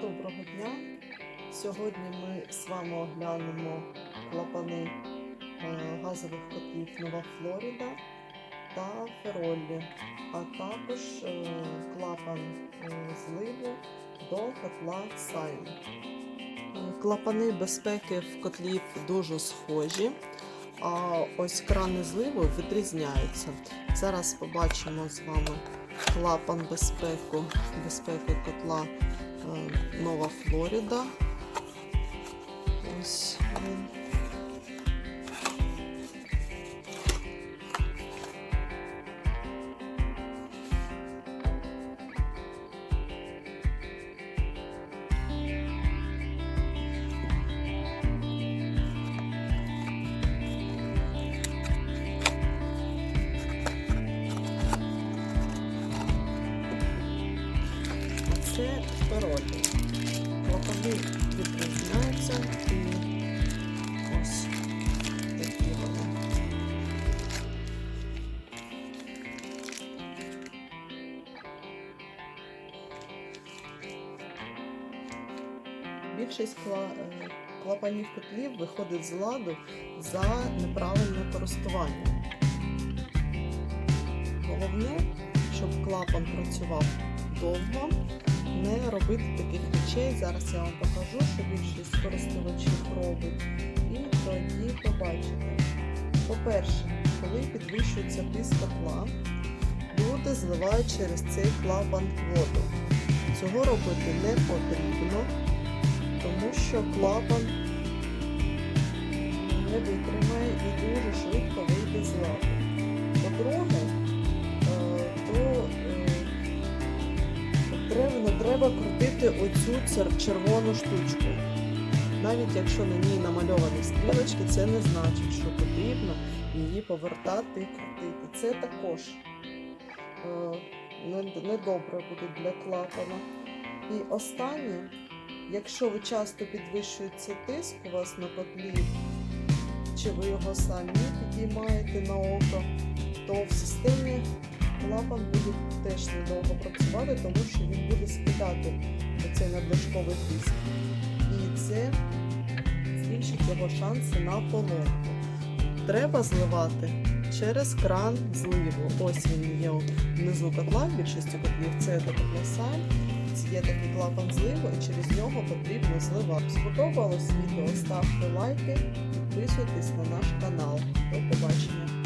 Доброго дня! Сьогодні ми з вами оглянемо клапани е, газових котлів Нова Флоріда та Фероллі, а також е, клапан е, зливу до котла Сайн. Клапани безпеки в котлів дуже схожі, а ось крани зливу відрізняються. Зараз побачимо з вами клапан безпеку, безпеки котла Нова Флоріда. Ось він. Це паролі. Клапани відрізняються і ось такі вони. Більшість е, клапанів котлів виходить з ладу за неправильне користування. Головне, щоб клапан працював довго, не робити таких речей. Зараз я вам покажу, що більшість користувачів робить. І тоді побачите. По-перше, коли підвищується тиск котла, люди зливають через цей клапан воду. Цього робити не потрібно, тому що клапан не витримає і дуже швидко вийде з ладу. По-друге, треба, крутити оцю червону штучку. Навіть якщо на ній намальовані стрілочки, це не значить, що потрібно її повертати і крутити. Це також е, недобре буде для клапана. І останнє, якщо ви часто підвищується тиск у вас на котлі, чи ви його самі підіймаєте на око, то в системі клапан буде теж недовго працювати, тому що він буде скидати оцей надлишковий тиск. І це збільшить його шанси на поломку. Треба зливати через кран зливу. Ось він є внизу котла, в більшості котлів це до котла сам. Є такий клапан зливу, і через нього потрібно зливати. Сподобалось відео, ставте лайки, підписуйтесь на наш канал. До побачення!